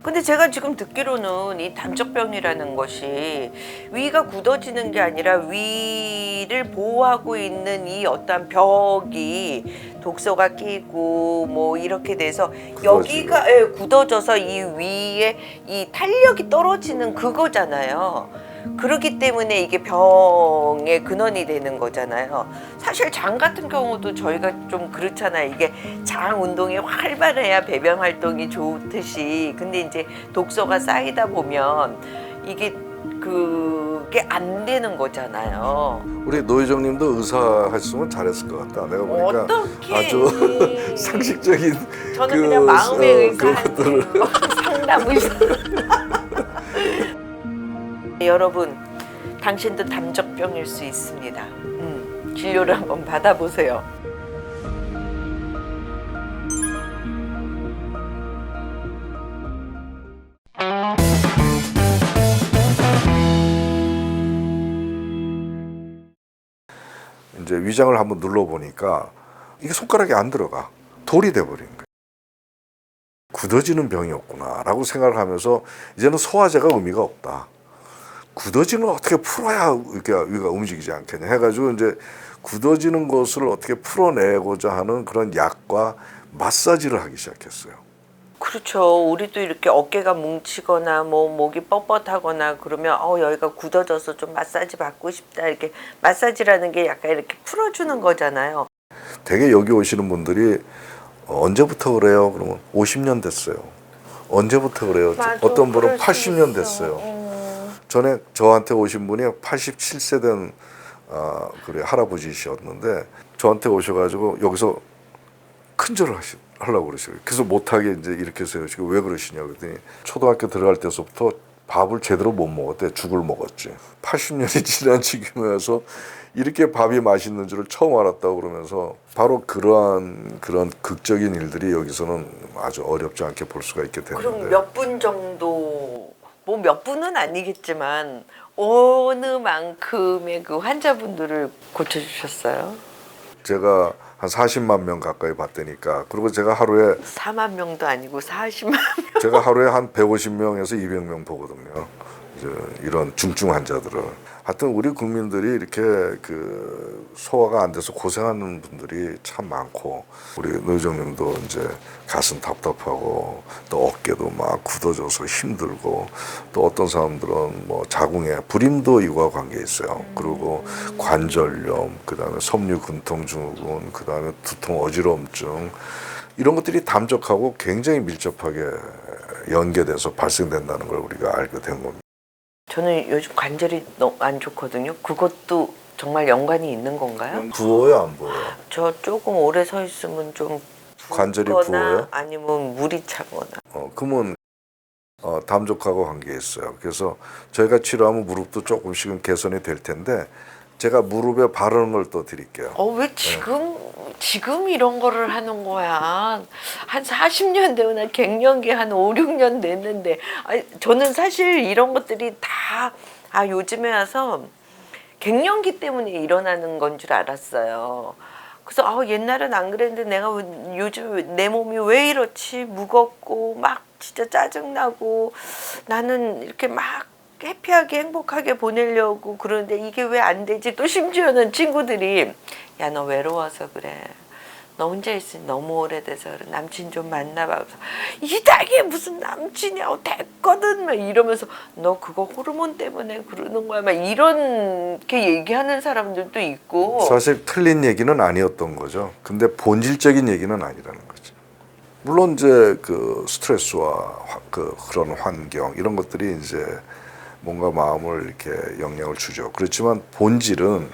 근데 제가 지금 듣기로는 이 담적병이라는 것이 위가 굳어지는 게 아니라 위를 보호하고 있는 이 어떤 벽이 독소가 끼고 뭐 이렇게 돼서 여기가 예, 굳어져서 이 위에 이 탄력이 떨어지는 그거잖아요. 그렇기 때문에 이게 병의 근원이 되는 거잖아요. 사실 장 같은 경우도 저희가 좀 그렇잖아요. 이게 장 운동이 활발해야 배변 활동이 좋듯이. 근데 이제 독소가 쌓이다 보면 이게 그게 안 되는 거잖아요. 우리 노희정님도 의사 했으면 잘했을 것 같다. 내가 보니까 어떻게 아주 상식적인 저는 그, 그냥 마음의 어, 의사 그것들을 상담 의사. 여러분, 당신도 담적병일 수 있습니다. 음, 진료를 한번 받아보세요. 이제 위장을 한번 눌러 보니까 이게 손가락이 안 들어가 돌이 돼 버린 거예요. 굳어지는 병이었구나라고 생각을 하면서 이제는 소화제가 의미가 없다. 굳어지는 걸 어떻게 풀어야 이렇게 위가 움직이지 않겠냐 해가지고 이제 굳어지는 것을 어떻게 풀어내고자 하는 그런 약과 마사지를 하기 시작했어요. 그렇죠. 우리도 이렇게 어깨가 뭉치거나 뭐 목이 뻣뻣하거나 그러면 어 여기가 굳어져서 좀 마사지 받고 싶다 이렇게 마사지라는 게 약간 이렇게 풀어주는 거잖아요. 되게 여기 오시는 분들이 어, 언제부터 그래요? 그러면 50년 됐어요. 언제부터 그래요? 어떤 분은 80년 됐어요. 전에 저한테 오신 분이 87세 된 아, 그래 할아버지셨는데 저한테 오셔가지고 여기서 큰절을 하시 하려고 그러시고 그래서 못하게 이제 이렇게 세우시고 왜 그러시냐 그랬더니 초등학교 들어갈 때서부터 밥을 제대로 못 먹었대. 죽을 먹었지. 80년이 지난 지금에 와서 이렇게 밥이 맛있는 줄을 처음 알았다고 그러면서 바로 그러한 그런 극적인 일들이 여기서는 아주 어렵지 않게 볼 수가 있게 그럼 되는데 몇분 정도 뭐 몇 분은 아니겠지만 어느 만큼의 그 환자분들을 고쳐주셨어요? 제가 한 40만 명 가까이 봤다니까 그리고 제가 하루에 4만 명도 아니고 40만 명. 제가 하루에 한 150명에서 200명 보거든요. 이런 중증 환자들을. 하여튼 우리 국민들이 이렇게 그 소화가 안 돼서 고생하는 분들이 참 많고 우리 노유정님도 이제 가슴 답답하고 또 어깨도 막 굳어져서 힘들고 또 어떤 사람들은 뭐 자궁에 불임도 이거와 관계 있어요. 그리고 관절염, 그다음에 섬유근통 증후군, 그다음에 두통 어지러움증 이런 것들이 담적하고 굉장히 밀접하게 연계돼서 발생된다는 걸 우리가 알게 된 겁니다. 저는 요즘 관절이 너무 안 좋거든요. 그것도 정말 연관이 있는 건가요? 부어요, 안 부어요? 저 조금 오래 서 있으면 좀 관절이 붓거나 부어요? 아니면 물이 차거나. 어, 그러면 어, 담적하고 관계 있어요. 그래서 저희가 치료하면 무릎도 조금씩은 개선이 될 텐데 제가 무릎에 바르는 걸 또 드릴게요. 어 왜 지금 지금 이런 거를 하는 거야? 한 40년 되거나 갱년기 한 5, 6년 됐는데 아니, 저는 사실 이런 것들이 다 아 요즘에 와서 갱년기 때문에 일어나는 건 줄 알았어요. 그래서 아 옛날엔 안 그랬는데 내가 왜- 요즘 내 몸이 왜 이렇지 무겁고 막 진짜 짜증나고 나는 이렇게 막 해피하게 행복하게 보내려고 그러는데 이게 왜 안 되지? 또 심지어는 친구들이 야 너 외로워서 그래. 너 혼자 있으니 너무 오래돼서 그래. 남친 좀 만나봐. 이 나이에 무슨 남친이야? 됐거든. 막 이러면서 너 그거 호르몬 때문에 그러는 거야. 막 이렇게 얘기하는 사람들도 있고. 사실 틀린 얘기는 아니었던 거죠. 근데 본질적인 얘기는 아니라는 거죠. 물론 이제 그 스트레스와 화- 그 그런 환경 이런 것들이 이제 뭔가 마음을 이렇게 영향을 주죠. 그렇지만 본질은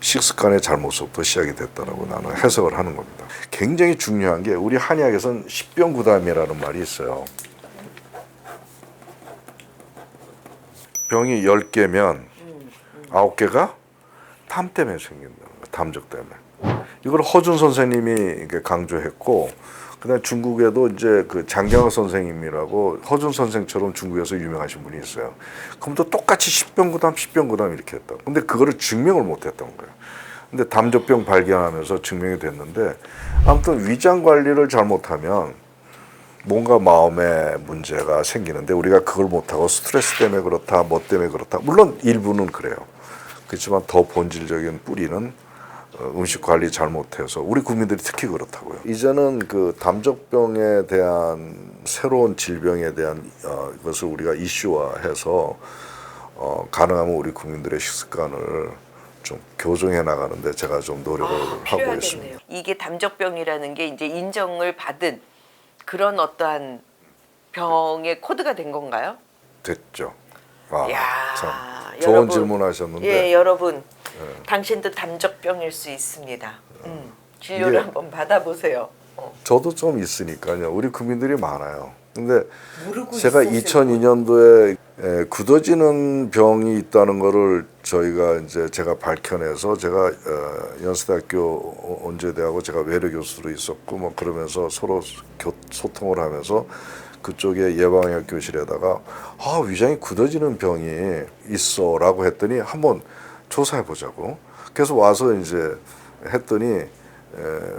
식습관의 잘못부터 시작이 됐다라고 나는 해석을 하는 겁니다. 굉장히 중요한 게 우리 한의학에서는 십병구담이라는 말이 있어요. 병이 10개면 아홉 개가 담 때문에 거예요. 담적 때문에. 이걸 허준 선생님이 강조했고 그다음 중국에도 이제 그 장경호 선생님이라고 허준 선생처럼 중국에서 유명하신 분이 있어요. 또 똑같이 십병구담 십병구담 이렇게 했다. 근데 그거를 증명을 못 했던 거예요. 근데 담적병 발견하면서 증명이 됐는데 아무튼 위장 관리를 잘못하면 뭔가 마음에 문제가 생기는데 우리가 그걸 못하고 스트레스 때문에 그렇다, 뭐 때문에 그렇다. 물론 일부는 그래요. 그렇지만 더 본질적인 뿌리는 어, 음식 관리 잘못해서 우리 국민들이 특히 그렇다고요. 이제는 그 담적병에 대한 새로운 질병에 대한 어, 것을 우리가 이슈화해서 어, 가능하면 우리 국민들의 식습관을 좀 교정해 나가는데 제가 좀 노력을 하고 있습니다. 필요하겠네요. 이게 담적병이라는 게 이제 인정을 받은 그런 어떠한 병의 코드가 된 건가요? 됐죠. 아, 이야, 참 좋은 여러분. 질문하셨는데 예, 여러분. 당신도 담적병일 수 있습니다. 음, 진료를 이게- 한번 받아보세요. 어. 저도 좀 있으니까요. 우리 국민들이 많아요. 근데 모르고 제가 있었을 2002년도에 굳어지는 병이 있다는 거를 저희가 이제 제가 밝혀내서 제가 어, 연세대학교 원주대하고 제가 외래 교수로 있었고 뭐 그러면서 서로 교, 소통을 하면서 그쪽에 예방의학 교실에다가 아 위장이 굳어지는 병이 있어라고 했더니 한번 조사해 보자고. 그래서 와서 이제 했더니 에,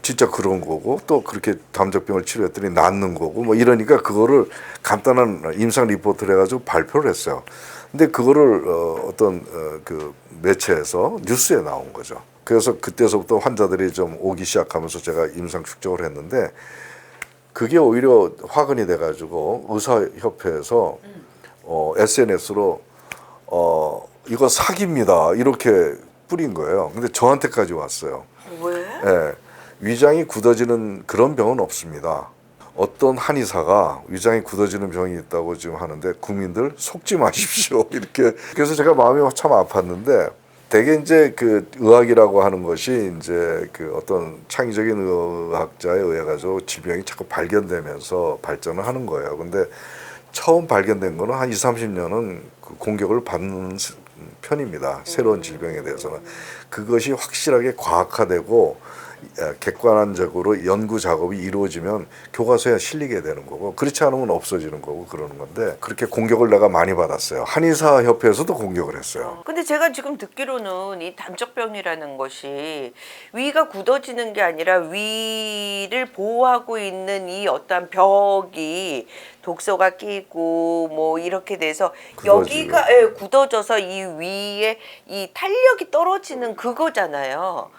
진짜 그런 거고 또 그렇게 담적병을 치료했더니 낫는 거고 뭐 이러니까 그거를 간단한 임상 리포트를 해가지고 발표를 했어요. 근데 그거를 어, 어떤 어, 그 매체에서 뉴스에 나온 거죠. 그래서 그때서부터 환자들이 좀 오기 시작하면서 제가 임상 축적을 했는데 그게 오히려 화근이 돼가지고 의사협회에서 어, SNS로 어, 이거 사기입니다 이렇게 뿌린 거예요. 근데 저한테까지 왔어요. 왜? 예, 위장이 굳어지는 그런 병은 없습니다. 어떤 한의사가 위장이 굳어지는 병이 있다고 지금 하는데 국민들 속지 마십시오 이렇게 그래서 제가 마음이 참 아팠는데 대개 이제 그 의학이라고 하는 것이 이제 그 어떤 창의적인 의학자에 의해 가지고 질병이 자꾸 발견되면서 발전을 하는 거예요. 근데 처음 발견된 거는 한 2, 30년은 그 공격을 받는 스- 편입니다. 새로운 질병에 대해서는 그것이 확실하게 과학화되고 에, 객관적으로 연구 작업이 이루어지면 교과서에 실리게 되는 거고 그렇지 않으면 없어지는 거고 그러는 건데 그렇게 공격을 내가 많이 받았어요. 한의사 협회에서도 공격을 했어요. 근데 제가 지금 듣기로는 이 담적병이라는 것이 위가 굳어지는 게 아니라 위를 보호하고 있는 이 어떤 벽이 독소가 끼고 뭐 이렇게 돼서 굳어지고. 여기가 예, 굳어져서 이 위에 이 탄력이 떨어지는 그거잖아요.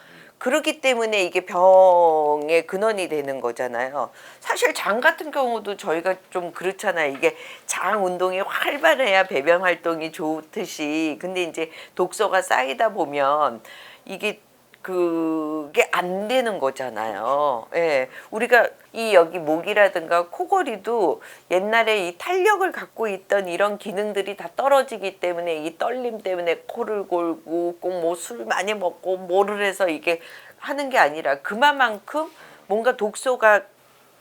그렇기 때문에 이게 병의 근원이 되는 거잖아요. 사실 장 같은 경우도 저희가 좀 그렇잖아요. 이게 장 운동이 활발해야 배변 활동이 좋듯이. 근데 이제 독소가 쌓이다 보면 이게 그게 안 되는 거잖아요. 예. 우리가 이 여기 목이라든가 코골이도 옛날에 이 탄력을 갖고 있던 이런 기능들이 다 떨어지기 때문에 이 떨림 때문에 코를 골고 꼭 뭐 술 많이 먹고 뭐를 해서 이게 하는 게 아니라 그만큼 뭔가 독소가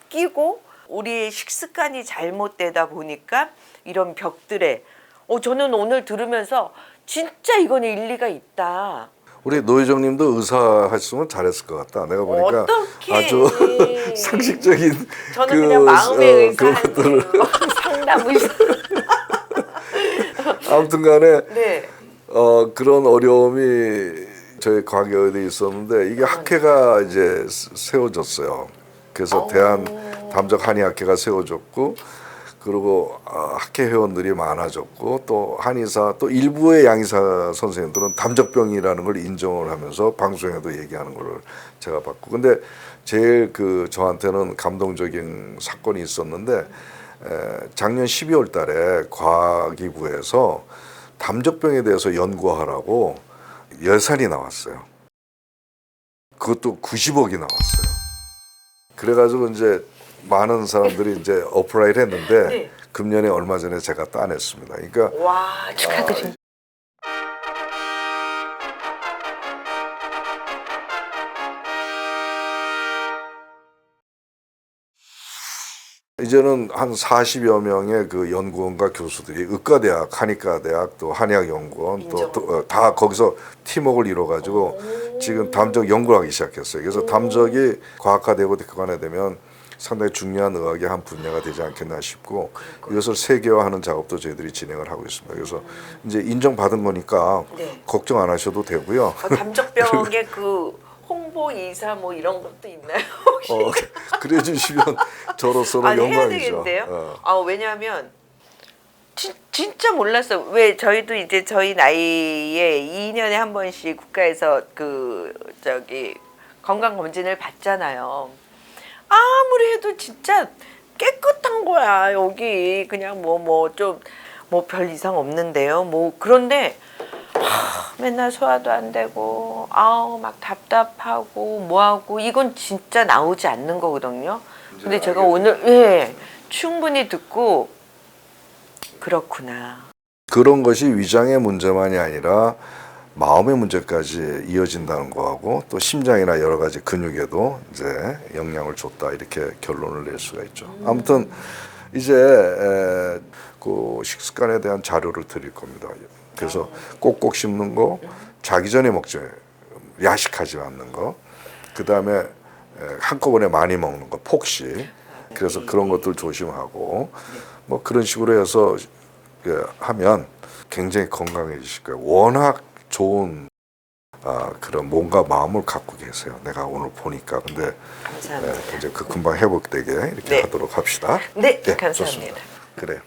끼고 우리의 식습관이 잘못되다 보니까 이런 벽들에 어 저는 오늘 들으면서 진짜 이거는 일리가 있다. 우리 노희정님도 의사 하셨으면 잘했을 것 같다. 내가 보니까 어떡해. 아주 상식적인 저는 그, 그냥 마음의 어, 의사한테 그것들을 상담을 아무튼 간에 네. 어, 그런 어려움이 저희 과거에도 있었는데 이게 학회가 이제 스- 세워졌어요. 그래서 대한 담적 한의학회가 세워졌고 그리고 아, 학회 회원들이 많아졌고 또 한의사 또 일부의 양의사 선생님들은 담적병이라는 걸 인정을 하면서 방송에도 얘기하는 걸 제가 봤고 근데 제일 그 저한테는 감동적인 사건이 있었는데 에, 작년 12월 달에 과기부에서 담적병에 대해서 연구하라고 예산이 나왔어요. 그것도 90억이 나왔어요. 그래가지고 이제 많은 사람들이 이제 어플라이를 했는데 네. 금년에 얼마 전에 제가 따냈습니다. 그러니까 와 축하드립니다. 이제는 한 40여 명의 그 연구원과 교수들이 의과대학, 한의과대학, 또 한의학연구원 인정. 또다 거기서 팀워크를 이뤄가지고 지금 담적 연구를 하기 시작했어요. 그래서 담적이 과학화되고 객관화되면 상당히 중요한 의학의 한 분야가 되지 않겠나 싶고 이것을 세계화하는 작업도 저희들이 진행을 하고 있습니다. 그래서 이제 인정받은 거니까 네. 걱정 안 하셔도 되고요. 어, 담적병의 그 홍보 이사 뭐 이런 것도 있나요? 어, 그래 주시면 저로서는 아, 해야 영광이죠. 어. 아 왜냐하면 진, 진짜 몰랐어. 왜 저희도 이제 저희 나이에 2년에 한 번씩 국가에서 그 저기 건강 검진을 받잖아요. 아무리 해도 진짜 깨끗한 거야 여기 그냥 뭐 뭐 좀 뭐 별 이상 없는데요. 뭐 그런데 하, 맨날 소화도 안 되고 아우 막 답답하고 뭐하고 이건 진짜 나오지 않는 거거든요. 근데 제가 오늘 예 충분히 듣고 그렇구나. 그런 것이 위장의 문제만이 아니라 마음의 문제까지 이어진다는 거하고 또 심장이나 여러 가지 근육에도 이제 영향을 줬다 이렇게 결론을 낼 수가 있죠. 아무튼 이제 에, 그 식습관에 대한 자료를 드릴 겁니다. 그래서 꼭꼭 씹는 거, 자기 전에 먹지 야식하지 않는 거, 그 다음에 한꺼번에 많이 먹는 거, 폭식. 그래서 그런 것들 조심하고 뭐 그런 식으로 해서 그 하면 굉장히 건강해지실 거예요. 워낙 좋은 아, 그런 몸과 마음을 갖고 계세요. 내가 오늘 보니까 근데 감사합니다. 네, 이제 그 금방 회복되게 이렇게 네. 하도록 합시다. 네, 네, 감사합니다. 좋습니다. 그래.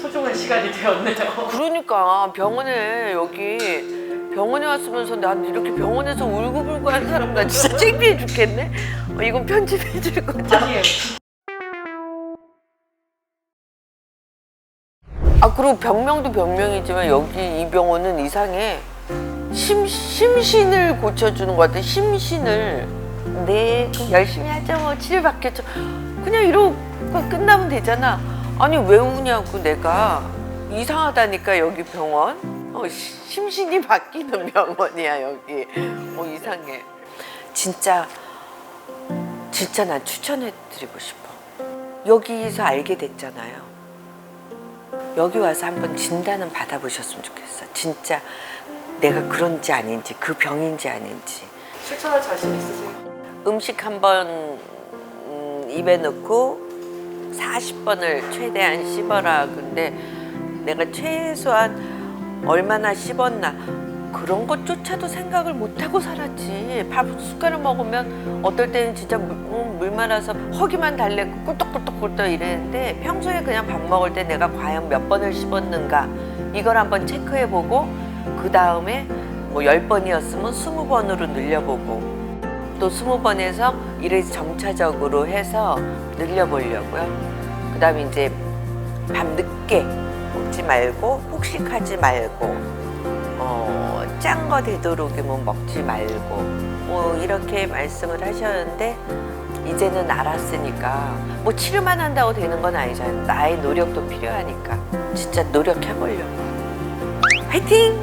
소중한 시간이 되었네요. 그러니까 병원에 여기 병원에 왔으면서 난 이렇게 병원에서 울고불고 하는 사람 나 진짜 창피해 죽겠네. 어, 이건 편집해 줄 거죠? 아니에요. 그리고 병명도 병명이지만 여기 이 병원은 이상해. 심 심신을 고쳐주는 것 같아. 심신을 네 그럼 열심히 하자 뭐 치료 받겠죠. 그냥 이러고 끝나면 되잖아. 아니 왜 우냐고 내가 이상하다니까 여기 병원. 어, 시- 심신이 바뀌는 병원이야 여기. 어 이상해. 진짜 진짜 난 추천해드리고 싶어. 여기서 알게 됐잖아요. 여기 와서 한번 진단은 받아보셨으면 좋겠어. 진짜 내가 그런지 아닌지 그 병인지 아닌지 실천할 자신 있으세요? 음식 한번 음, 입에 넣고 40번을 최대한 씹어라. 근데 내가 최소한 얼마나 씹었나 그런 것조차도 생각을 못 하고 살았지. 밥 숟가락 먹으면 어떨 때는 진짜 물, 음, 물 말아서 허기만 달래고 꿀떡꿀떡꿀떡 이랬는데 평소에 그냥 밥 먹을 때 내가 과연 몇 번을 씹었는가 이걸 한번 체크해보고 그 다음에 뭐 10번이었으면 20번으로 늘려보고 또 스무 번에서 이래 점차적으로 해서 늘려보려고요. 그 다음에 이제 밤 늦게 먹지 말고 폭식하지 말고 어, 짠 거 되도록이면 먹지 말고 뭐 이렇게 말씀을 하셨는데 이제는 알았으니까 뭐 치료만 한다고 되는 건 아니잖아요. 나의 노력도 필요하니까 진짜 노력해보려고. 화이팅!